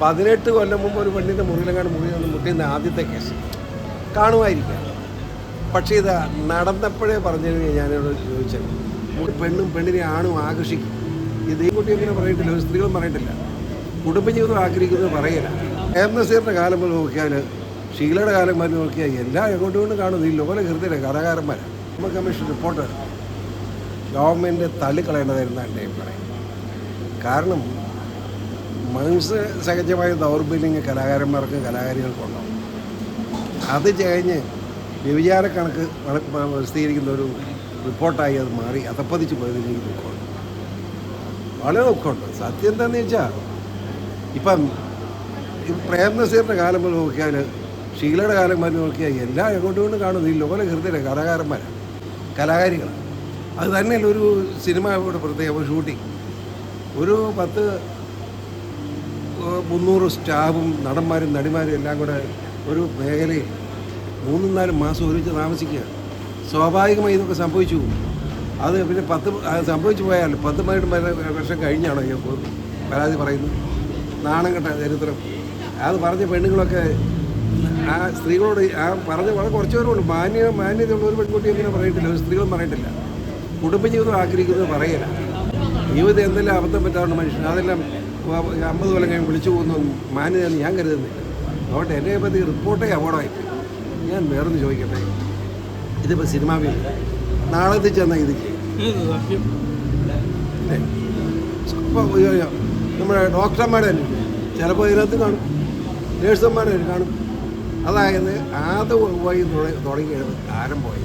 പതിനെട്ട് കൊല്ലം മുമ്പ് ഒരു പെണ്ണിന്റെ മുറിയിലെങ്ങാണ്ട് മുറിയിൽ നിന്ന് മുട്ടിയുന്ന ആദ്യത്തെ കേസ്. കാണുമായിരിക്കാം. പക്ഷേ ഇത് നടന്നപ്പോഴേ പറഞ്ഞിരുന്നു ഞാനോട് ചോദിച്ചത് പെണ്ണും പെണ്ണിനെ ആണും ആകർഷിക്കും. ഇത് ഈ കുട്ടി അങ്ങനെ പറയട്ടില്ല ഒരു സ്ത്രീകളും പറയട്ടില്ല കുടുംബജീവിതം ആഗ്രഹിക്കുന്നത് പറയില്ല. എം നസീറിന്റെ കാലം മുതൽ നോക്കിയാൽ ഷീലയുടെ കാലം മുതൽ നോക്കിയാൽ എല്ലാം എങ്ങോട്ടും കൊണ്ട് കാണുന്നു ഈ ലോല കൃത്യയുടെ കഥാകാരന്മാർ നമ്മൾ കമ്മീഷൻ റിപ്പോർട്ടർ ഗവൺമെന്റ് തള്ളിക്കളയേണ്ടതായിരുന്നു എന്റെ അഭിപ്രായം. കാരണം മനുഷ്യ സഹജമായ ദൗർബല്യങ്ങൾ കലാകാരന്മാർക്ക് കലാകാരികൾക്കുണ്ടാവും അത് കഴിഞ്ഞ് വ്യഭിചാര കണക്ക് പ്രസിദ്ധീകരിക്കുന്ന ഒരു റിപ്പോർട്ടായി അത് മാറി അതപ്പതിച്ച് പോയത് എനിക്ക് ദുഃഖമുണ്ട്. വളരെ ദുഃഖമുണ്ട്. സത്യം എന്താണെന്ന് വെച്ചാൽ ഇപ്പം പ്രേം കാലം മുതൽ നോക്കിയാൽ ഷീലയുടെ കാലം മുതൽ നോക്കിയാൽ എല്ലാ എങ്ങോട്ടും കൊണ്ട് കാണുന്നു ഈ ലോല ഹൃദയ കലാകാരന്മാരാണ് കലാകാരികൾ അത് തന്നെയല്ല ഒരു സിനിമയുടെ പ്രത്യേക ഒരു ഷൂട്ടിംഗ്. ഒരു പത്ത് മുന്നൂറ് സ്റ്റാഫും നടന്മാരും നടിമാരും എല്ലാം കൂടെ ഒരു മേഖലയിൽ മൂന്നും നാലും മാസം ഒരുമിച്ച് താമസിക്കുക. സ്വാഭാവികമായി ഇതൊക്കെ സംഭവിച്ചു. അത് പിന്നെ പത്ത് സംഭവിച്ചു പോയാൽ പത്ത് പതിനെട്ട് വർഷം കഴിഞ്ഞാണോ ഞാൻ പരാതി പറയുന്നു നാണം കെട്ട ചരിത്രം അത് പറഞ്ഞ പെണ്ണുങ്ങളൊക്കെ ആ സ്ത്രീകളോട് ആ പറഞ്ഞ വളരെ കുറച്ച് പേരുണ്ട്. മാന്യ മാന്യതയുള്ള ഒരു പെൺകുട്ടി അങ്ങനെ പറയട്ടില്ല ഒരു സ്ത്രീകളും പറയട്ടില്ല കുടുംബജീവിതം ആഗ്രഹിക്കുന്നത് പറയില്ല ജീവിതം എന്തെല്ലാം അബദ്ധം പറ്റാവുന്ന മനുഷ്യൻ അതെല്ലാം അമ്പത് കൊല്ലം കഴിഞ്ഞ് വിളിച്ചു പോകുന്ന മാന്യതയെന്ന് ഞാൻ കരുതുന്നില്ല. അതുകൊണ്ട് എന്നെ പറ്റി റിപ്പോർട്ടേ അപകടമായി ഞാൻ വേറൊന്ന് ചോദിക്കട്ടെ? ഇതിപ്പോൾ സിനിമ വീട് നാളെ ചെന്നാൽ ഇത് ചെയ്യും? ഇപ്പോൾ നമ്മുടെ ഡോക്ടർമാരെ തന്നെ. ചിലപ്പോൾ ഇതിനകത്ത് കാണും. നേഴ്സുമാരെ കാണും. അതായത് ആദ്യമായി പോയി തുടങ്ങിയത് പോയി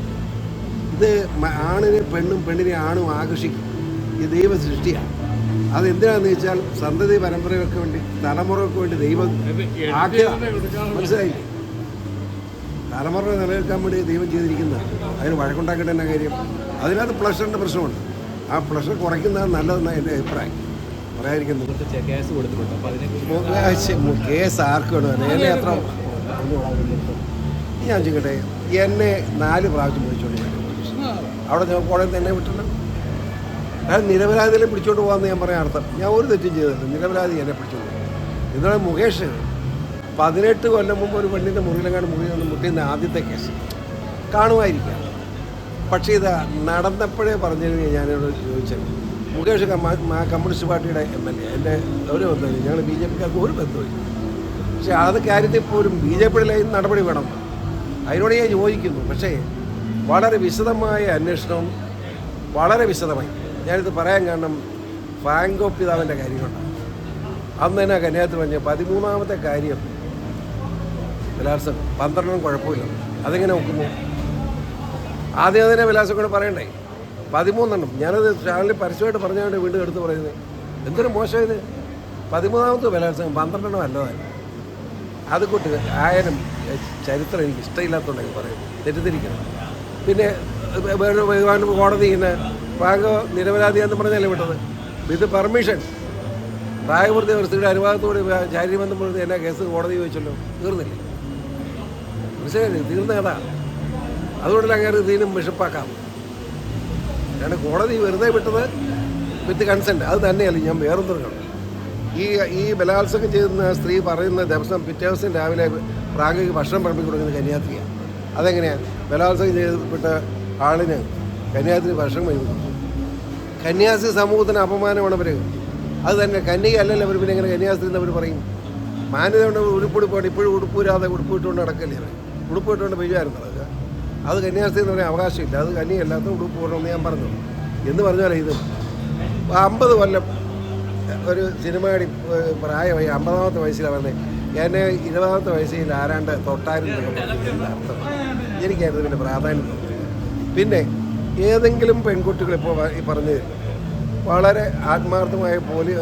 ഇത് ആണിനെ പെണ്ണും പെണ്ണിനെ ആണും ആകർഷിക്കും. ഇത് ദൈവ സൃഷ്ടിയാണ് അതെന്തിനാന്ന് വെച്ചാൽ സന്തതി പരമ്പരകൾക്ക് വേണ്ടി തലമുറകൾക്ക് വേണ്ടി ദൈവം മനസ്സിലായില്ലേ? തലമുറ നിലനിൽക്കാൻ വേണ്ടി ദൈവം ചെയ്തിരിക്കുന്നതാണ് അതിന് വഴക്കുണ്ടാക്കേണ്ട തന്നെ കാര്യം. അതിനകത്ത് പ്ലഷറിന്റെ പ്രശ്നമുണ്ട്. ആ പ്ലഷർ കുറയ്ക്കുന്നതാണ് നല്ലതെന്നാണ് എന്റെ അഭിപ്രായം. പറയാതിരിക്കുന്നു. കേസ് ആർക്ക് വേണം? എന്നെ അത്ര ഞാൻ ചോദിക്കട്ടെ എന്നെ നാല് പ്രാവശ്യം വിളിച്ചോണ്ട് അവിടെ കോടതി തന്നെ വിട്ടില്ല ഞാൻ നിരപരാധികളെ പിടിച്ചോണ്ട് പോകാമെന്ന് ഞാൻ പറയാൻ അർത്ഥം. ഞാൻ ഒരു തെറ്റും ചെയ്തില്ല നിരപരാധി എന്നെ പിടിച്ചോണ്ട് ഇതാണ് മുകേഷ്. പതിനെട്ട് കൊല്ലം മുമ്പ് ഒരു പെണ്ണിന്റെ മുറിയിലെങ്ങാണ്ട് മുറിയിൽ മുട്ടിയുന്ന ആദ്യത്തെ കേസ്. കാണുമായിരിക്കാം. പക്ഷേ ഇത് നടന്നപ്പോഴേ പറഞ്ഞിരുന്നു ഞാനോട് ചോദിച്ചത്. മുകേഷ് കമ്മ- കമ്മ്യൂണിസ്റ്റ് പാർട്ടിയുടെ എം എൽ എ. എന്റെ ഒരു ബന്ധമില്ല. ഞങ്ങൾ ബി ജെ പിക്കാർക്ക് ഒരു ബന്ധമില്ല പക്ഷേ അത് കാര്യത്തിൽ പോലും ബി ജെ പിയുടെ ലൈൻ നടപടി വേണം. അതിനോട് ഞാൻ ചോദിക്കുന്നു പക്ഷേ വളരെ വിശദമായ അന്വേഷണം വളരെ വിശദമായി. ഞാനിത് പറയാൻ കാരണം ഫാങ്കോ പിതാവിന്റെ കാര്യങ്ങളുണ്ട് അന്ന് തന്നെ കന്യാകത്ത് പറഞ്ഞ പതിമൂന്നാമത്തെ കാര്യം വിലാസം പന്ത്രണ്ടും കുഴപ്പമില്ല. അതെങ്ങനെ നോക്കുന്നു? ആദ്യം അതിനെ വിലാസം കൂടെ പറയണ്ടേ? പതിമൂന്നെണ്ണം. ഞാനത് ചാനലിൽ പരസ്യമായിട്ട് പറഞ്ഞുകൊണ്ട് വീണ്ടും എടുത്ത് പറയുന്നത് എന്തൊരു മോശം ഇത്? പതിമൂന്നാമത്തെ വിലാസം പന്ത്രണ്ടെണ്ണം അല്ലതായി അത് കൂട്ട് ആയാലും ചരിത്രം എനിക്ക് ഇഷ്ടമില്ലാത്തതുകൊണ്ടെങ്കിൽ പറയും തെറ്റിദ്ധരിക്കണം പിന്നെ കോടതി ഇങ്ങനെ വാങ്ങോ നിരപരാധിയാന്ന് പറഞ്ഞല്ലേ വിട്ടത്? വിത്ത് പെർമിഷൻ പ്രായപൂർത്തി വ്യവസ്ഥയുടെ അനുവാദത്തോടെ ശാരീരബന്ധം പുലർത്തി എന്നാ കേസ് കോടതി ചോദിച്ചല്ലോ. തീർന്നില്ലേ? മനസ്സിലായില്ലേ? തീർന്ന കഥ. അതുകൊണ്ടല്ല അങ്ങനെ തീരും വിഷപ്പാക്കാം ഞാൻ കോടതി വെറുതെ വിട്ടത് വിത്ത് കൺസെന്റ് അത് തന്നെയല്ല ഞാൻ വേറൊന്നും കണ്ടു ഈ ഈ ബലാത്സംഗം ചെയ്യുന്ന സ്ത്രീ പറയുന്ന ദിവസം പിറ്റേ ദിവസം രാവിലെ പ്രാങ്കയ്ക്ക് ഭക്ഷണം പറമ്പി കൊടുക്കുന്ന കന്യാത്രിയാണ് അതെങ്ങനെയാണ് ബലാത്സംഗം ചെയ്യപ്പെട്ട ആളിന് കന്യാത്രി ഭക്ഷണം വഴി കന്യാസ്ത്രീ സമൂഹത്തിന് അപമാനമാണ് അവർ അത് തന്നെ കന്യക അല്ലല്ലോ അവർ പിന്നെ എങ്ങനെ കന്യാസ്ത്രീ എന്ന് അവർ പറയും. മാന്യത കൊണ്ട് ഉടുപ്പെടുപ്പാണ് ഇപ്പോഴും ഉടുപ്പൂരാതെ ഉടുപ്പിട്ടുകൊണ്ട് നടക്കല്ലേ അവർ ഉടുപ്പിട്ടുകൊണ്ട് പെയ്യായിരുന്നു നടക്കുക അത്? കന്യാസ്ത്രീ എന്ന് പറയാൻ അവകാശമില്ല. അത് കന്യല്ലാത്ത ഉടുപ്പ് പോകണമെന്ന് ഞാൻ പറഞ്ഞു എന്ന് പറഞ്ഞാൽ ഇത് അമ്പത് കൊല്ലം ഒരു സിനിമയുടെ പ്രായമായി അമ്പതാമത്തെ വയസ്സിലാണ് പറഞ്ഞത് എന്നെ ഇരുപതാമത്തെ വയസ്സിൽ ആരാണ്ട് തൊട്ടായിരുന്നു എനിക്കതിന് പിന്നെ പ്രാധാന്യം. പിന്നെ ഏതെങ്കിലും പെൺകുട്ടികൾ ഇപ്പോൾ ഈ പറഞ്ഞത് വളരെ ആത്മാർത്ഥമായ പോലി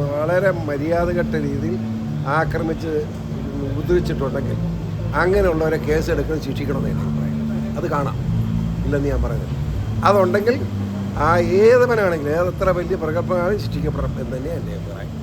വളരെ മര്യാദകെട്ട രീതിയിൽ ആക്രമിച്ച് ഉദ്ധരിച്ചിട്ടുണ്ടെങ്കിൽ അങ്ങനെയുള്ളവരെ കേസെടുക്കണം ശിക്ഷിക്കണം എന്ന് പറയുന്നത് അത് കാണാം. ഇല്ലെന്ന് ഞാൻ പറയുന്നത്. അതുണ്ടെങ്കിൽ ആ ഏതവനാണെങ്കിലും ഏതെത്ര വലിയ പ്രഗത്ഭനാണെങ്കിലും ശിക്ഷിക്കപ്പെടണം എന്ന് തന്നെയാണ് എന്റെ അഭിപ്രായം.